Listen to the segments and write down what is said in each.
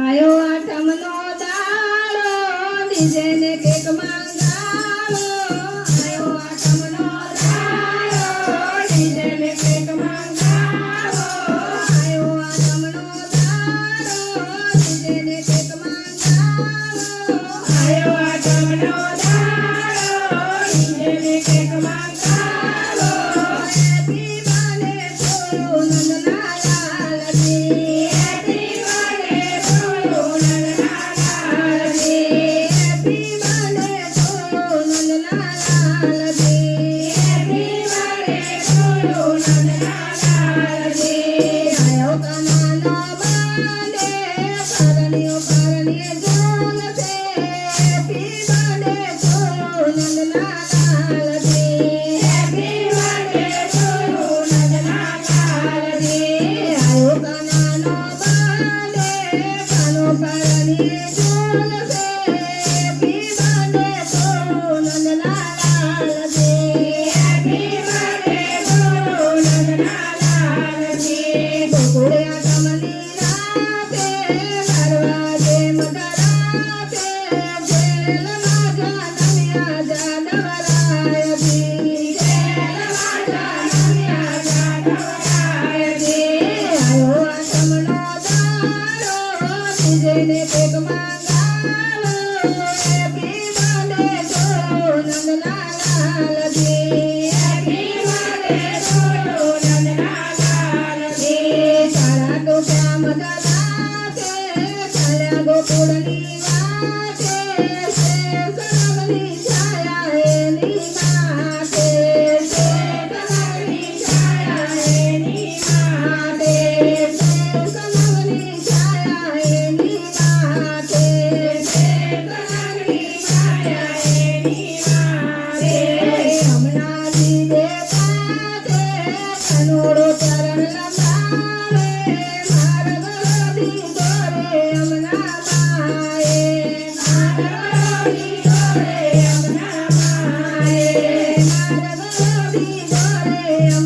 આયો આઠમનો દાડો બીજેને કેક માંગા. શ્યામ દાદા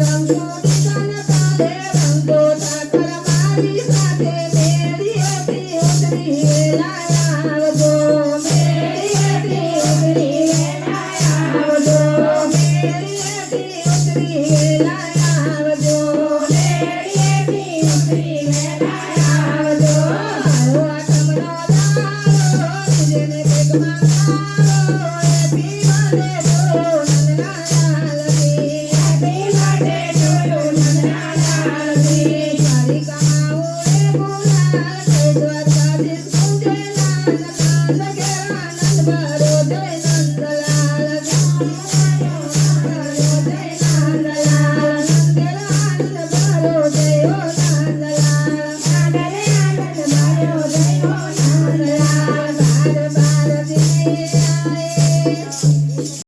Thank you.